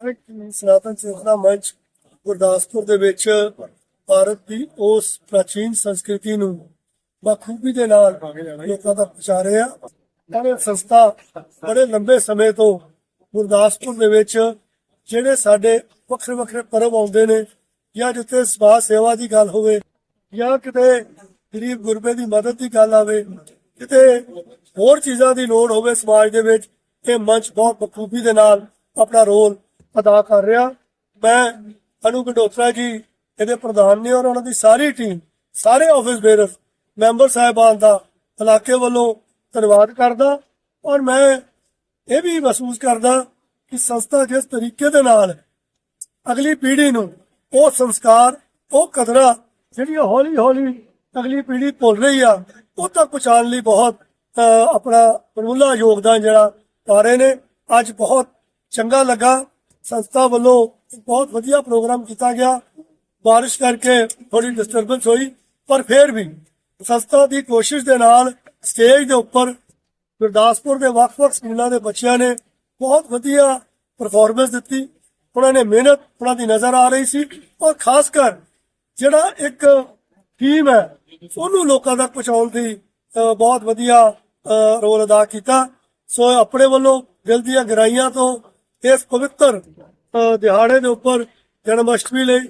ਸਨਾਤਨ ਚੇਤਨਾ ਮੰਚ ਗੁਰਦਾਸਪੁਰ ਦੇ ਵਿੱਚ ਭਾਰਤ ਦੀ ਉਸ ਪ੍ਰਾਚੀਨ ਸੰਸਕ੍ਰਿਤੀ ਨੂੰ ਬਖੂਬੀ ਦੇ ਨਾਲ ਲੋਕਾਂ ਤੱਕ ਪਹੁੰਚਾ ਰਹੇ ਆ ਇਹ ਸੰਸਥਾ ਬੜੇ ਲੰਬੇ ਸਮੇਂ ਤੋਂ ਗੁਰਦਾਸਪੁਰ ਦੇ ਵਿੱਚ ਜਿਹੜੇ ਸਾਡੇ ਵੱਖਰੇ ਵੱਖਰੇ ਪਰਬ ਆਉਂਦੇ ਨੇ ਜਾਂ ਜਿੱਥੇ ਸਮਾਜ ਸੇਵਾ ਦੀ ਗੱਲ ਹੋਵੇ ਜਾਂ ਕਿਤੇ ਗਰੀਬ ਗੁਰਬੇ ਦੀ ਮਦਦ ਦੀ ਗੱਲ ਆਵੇ, ਕਿਤੇ ਹੋਰ ਚੀਜ਼ਾਂ ਦੀ ਲੋੜ ਹੋਵੇ ਸਮਾਜ ਦੇ ਵਿੱਚ, ਇਹ ਮੰਚ ਬਹੁਤ ਬਖੂਬੀ ਦੇ ਨਾਲ ਆਪਣਾ ਰੋਲ ਅਦਾ ਕਰ ਰਿਹਾ। ਮੈਂ ਅਨੂ ਗੰਡੋਤਰਾ ਜੀ, ਇਹਦੇ ਪ੍ਰਧਾਨ ਨੇ ਔਰ ਉਹਨਾਂ ਦੀ ਸਾਰੀ ਟੀਮ ਸਾਰੇ ਆਫਿਸ ਬੇਰਰ ਮੈਂਬਰ ਸਾਹਿਬਾਨ ਦਾ ਇਲਾਕੇ ਵੱਲੋਂ ਧੰਨਵਾਦ ਕਰਦਾ ਔਰ ਮੈਂ ਇਹ ਵੀ ਮਹਿਸੂਸ ਕਰਦਾ ਕਿ ਸੰਸਥਾ ਜਿਸ ਤਰੀਕੇ ਦੇ ਨਾਲ ਅਗਲੀ ਪੀੜ੍ਹੀ ਨੂੰ ਉਹ ਸੰਸਕਾਰ, ਉਹ ਕਦਰਾਂ ਜਿਹੜੀਆਂ ਹੌਲੀ ਹੌਲੀ ਅਗਲੀ ਪੀੜ੍ਹੀ ਭੁੱਲ ਰਹੀ ਆ, ਉਹ ਤੱਕ ਪਹੁੰਚਾਉਣ ਲਈ ਬਹੁਤ ਆਪਣਾ ਪ੍ਰਮੁੱਲਾ ਯੋਗਦਾਨ ਜਿਹੜਾ ਪਾ ਰਹੇ ਨੇ। ਅੱਜ ਬਹੁਤ ਚੰਗਾ ਲੱਗਾ। ਸੰਸਥਾ ਵੱਲੋਂ ਇੱਕ ਬਹੁਤ ਵਧੀਆ ਪ੍ਰੋਗਰਾਮ ਕੀਤਾ ਗਿਆ। ਬਾਰਿਸ਼ ਕਰਕੇ ਥੋੜੀ ਡਿਸਟਰਬੈਂਸ ਹੋਈ, ਪਰ ਫਿਰ ਵੀ ਸੰਸਥਾ ਦੀ ਕੋਸ਼ਿਸ਼ ਦੇ ਨਾਲ ਸਟੇਜ ਦੇ ਉੱਪਰ ਗੁਰਦਾਸਪੁਰ ਦੇ ਵੱਖ-ਵੱਖ ਸਕੂਲਾਂ ਦੇ ਬੱਚਿਆਂ ਨੇ ਬਹੁਤ ਵਧੀਆ ਪਰਫਾਰਮੈਂਸ ਦਿੱਤੀ। ਉਹਨਾਂ ਨੇ ਮਿਹਨਤ ਉਹਨਾਂ ਦੀ ਨਜ਼ਰ ਆ ਰਹੀ ਸੀ, ਔਰ ਖਾਸ ਕਰ ਜਿਹੜਾ ਇੱਕ ਟੀਮ ਹੈ, ਉਹਨੂੰ ਲੋਕਾਂ ਤੱਕ ਪਹੁੰਚਾਉਣ ਦੀ ਬਹੁਤ ਵਧੀਆ ਰੋਲ ਅਦਾ ਕੀਤਾ। ਸੋ ਆਪਣੇ ਵੱਲੋਂ ਦਿਲ ਦੀਆਂ ਗਹਿਰਾਈਆਂ ਤੋਂ ਇਸ ਪਵਿੱਤਰ ਦਿਹਾੜੇ ਦੇ ਉੱਪਰ ਜਨਮ ਅਸ਼ਟਮੀ ਲਈ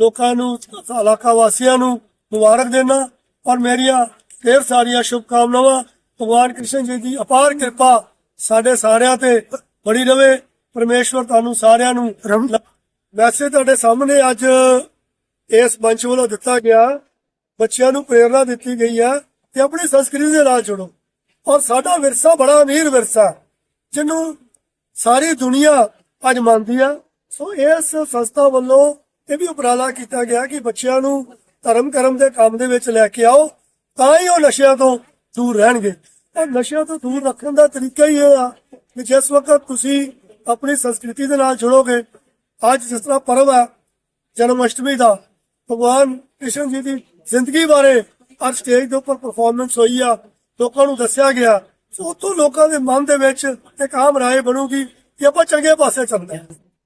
ਲੋਕਾਂ ਨੂੰ, ਇਲਾਕਾ ਵਾਸੀਆਂ ਨੂੰ ਮੁਬਾਰਕ ਦੇਣਾ ਔਰ ਮੇਰੀਆਂ ਢੇਰ ਸਾਰੀਆਂ ਸ਼ੁਭਕਾਮਨਾਵਾਂ, ਭਗਵਾਨ ਕ੍ਰਿਸ਼ਨ ਜੀ ਦੀ ਅਪਾਰ ਕਿਰਪਾ ਸਾਡੇ ਸਾਰਿਆਂ ਤੇ ਬਣੀ ਰਵੇ। ਪਰਮੇਸ਼ਵਰ ਤੁਹਾਨੂੰ ਸਾਰਿਆਂ ਨੂੰ ਵੈਸੇ ਤੁਹਾਡੇ ਸਾਹਮਣੇ ਅੱਜ ਇਸ ਮੰਚ ਵੱਲੋਂ ਦਿੱਤਾ ਗਿਆ, ਬੱਚਿਆਂ ਨੂੰ ਪ੍ਰੇਰਣਾ ਦਿੱਤੀ ਗਈ ਹੈ ਕਿ ਆਪਣੀ ਸੰਸਕ੍ਰਿਤੀ ਦੇ ਨਾਲ ਜੁੜੋ। ਔਰ ਸਾਡਾ ਵਿਰਸਾ ਬੜਾ ਅਮੀਰ ਵਿਰਸਾ, ਜਿਹਨੂੰ ਸਾਰੀ ਦੁਨੀਆ ਅੱਜ ਮੰਨਦੀ ਆ। ਸੋ ਇਸ ਸੰਸਥਾ ਵੱਲੋਂ ਇਹ ਵੀ ਉਪਰਾਲਾ ਕੀਤਾ ਗਿਆ ਕਿ ਬੱਚਿਆਂ ਨੂੰ ਧਰਮ ਕਰਮ ਦੇ ਕੰਮ ਦੇ ਵਿੱਚ ਲੈ ਕੇ ਆਓ, ਤਾਂ ਹੀ ਉਹ ਨਸ਼ਿਆਂ ਤੋਂ ਦੂਰ ਰਹਿਣਗੇ। ਔਰ ਨਸ਼ਿਆਂ ਤੋਂ ਦੂਰ ਰੱਖਣ ਦਾ ਤਰੀਕਾ ਹੀ ਇਹ ਆ ਕਿ ਜਿਸ ਵਕਤ ਤੁਸੀਂ ਆਪਣੀ ਸੰਸਕ੍ਰਿਤੀ ਦੇ ਨਾਲ ਜੁੜੋਗੇ, ਅੱਜ ਜਿਸ ਤਰ੍ਹਾਂ ਪਰਵ ਹੈ, ਜਨਮ ਅਸ਼ਟਮੀ ਦਾ, ਭਗਵਾਨ ਕ੍ਰਿਸ਼ਨ ਜੀ ਦੀ ਜ਼ਿੰਦਗੀ ਬਾਰੇ ਅੱਜ ਸਟੇਜ ਦੇ ਉੱਪਰ ਪਰਫਾਰਮੈਂਸ ਹੋਈ ਆ, ਲੋਕਾਂ ਨੂੰ ਦੱਸਿਆ ਗਿਆ। ਸੋ ਉਤੋਂ ਲੋਕਾਂ ਦੇ ਮਨ ਦੇ ਵਿੱਚ ਇੱਕ ਆਮ ਰਾਏ ਬਣੂਗੀ ਕਿ ਆਪਾਂ ਚੰਗੇ ਪਾਸੇ ਚੱਲਦੇ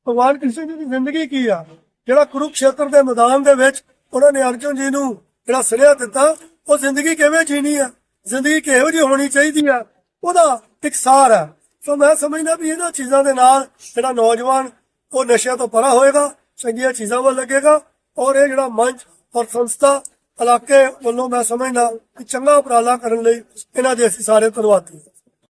ਭਗਵਾਨ ਕ੍ਰਿਸ਼ਨ ਜੀ ਦੀ ਜ਼ਿੰਦਗੀ ਕੀ ਆ? ਜਿਹੜਾ ਕੁਰੂਕਸ਼ੇਤਰ ਦੇ ਮੈਦਾਨ ਦੇ ਵਿੱਚ ਉਹਨਾਂ ਨੇ ਅਰਜੁਨ ਜੀ ਨੂੰ ਜਿਹੜਾ ਸਨੇਹਾ ਦਿੱਤਾ, ਉਹ ਜ਼ਿੰਦਗੀ ਕਿਵੇਂ ਜੀਣੀ ਆ? ਜ਼ਿੰਦਗੀ ਕਿਹੋ ਜਿਹੀ ਹੋਣੀ ਚਾਹੀਦੀ ਆ? ਉਹਦਾ ਇੱਕ ਸਾਰ ਆ। ਸੋ ਮੈਂ ਸਮਝਦਾ ਵੀ ਇਹਨਾਂ ਚੀਜ਼ਾਂ ਦੇ ਨਾਲ ਜਿਹੜਾ ਨੌਜਵਾਨ, ਉਹ ਨਸ਼ਿਆਂ ਤੋਂ ਪਰਾਂ ਹੋਏਗਾ, ਚੰਗੀਆਂ ਚੀਜ਼ਾਂ ਵੱਲ ਲੱਗੇਗਾ ਔਰ ਇਹ ਜਿਹੜਾ ਮੰਚ ਔਰ ਸੰਸਥਾ ਇਲਾਕੇ ਵੱਲੋਂ ਮੈਂ ਸਮਝਦਾ ਕਿ ਚੰਗਾ ਉਪਰਾਲਾ ਕਰਨ ਲਈ ਇਹਨਾਂ ਦੇ ਅਸੀਂ ਸਾਰੇ ਧੰਨਵਾਦੀ